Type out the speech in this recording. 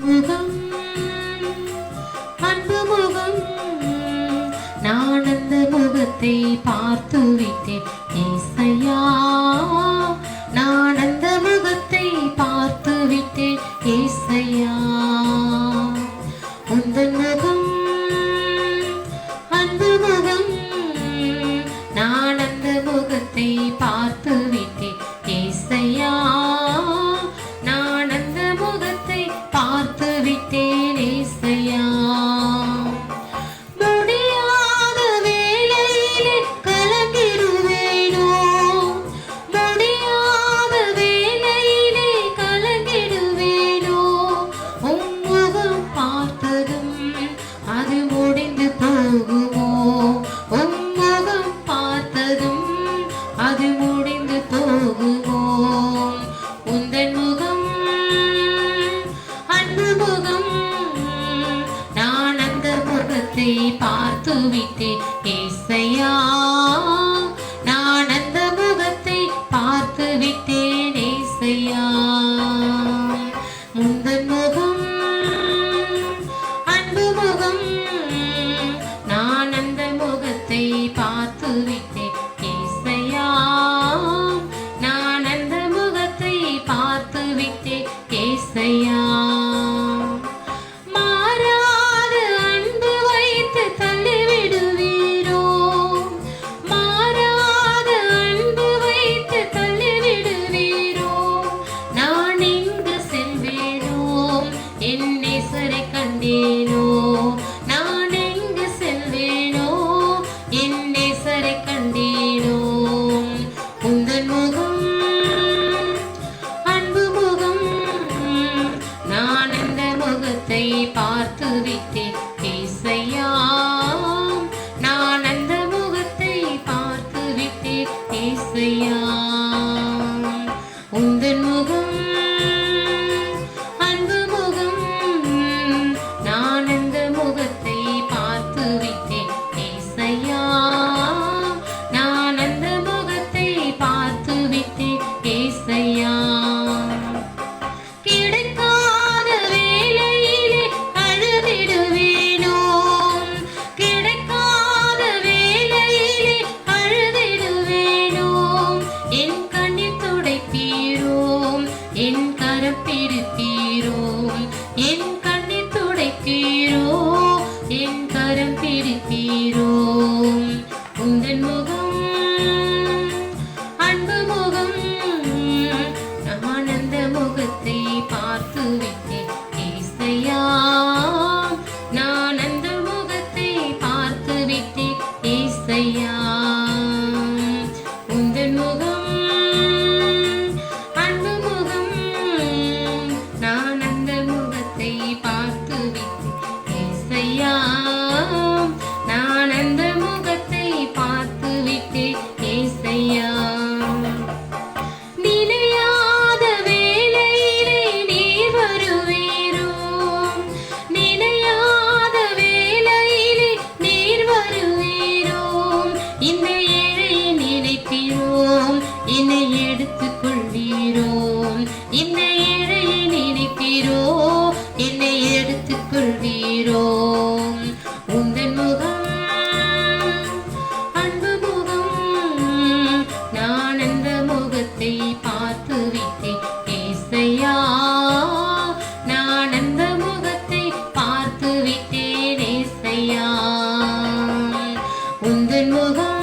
முகம் அன்பு முகம். நான் அந்த முகத்தை பார்த்து விட்டேன் ஏசையா நான் அந்த முகத்தை பார்த்து விட்டேன் ஏசையா முகம் அனுபவித்தேன் ஏசையா நான் அந்த முகத்தை பார்த்து விட்டேன் ஏசையா. முந்தன் முகம் அன்பு முகம் நான் அந்த முகத்தை பார்த்து விட்டேன் ஏசையா. நான் அந்த முகத்தை பார்த்து விட்டேன் ஏசையா. ปอ அழைத்தீரோம் உந்தன் முகம் அன்பு முகம் ஆனந்த முகத்தை பார்த்து விட்டேன். நான் அந்த முகத்தை பார்த்து விட்டேன். ஏசையா என்னை எடுத்துக் கொள்வீரோ இந்த ஏழையை நினைப்பீரோ? என்னை எடுத்துக் கொள்வீரோ உங்கள் முகம் அன்பு முகம் நான் அந்த முகத்தை பார்த்து விட்டேன். ஏசையா நான் அந்த முகத்தை பார்த்து விட்டேன். ஏசையா உங்கள் முகம்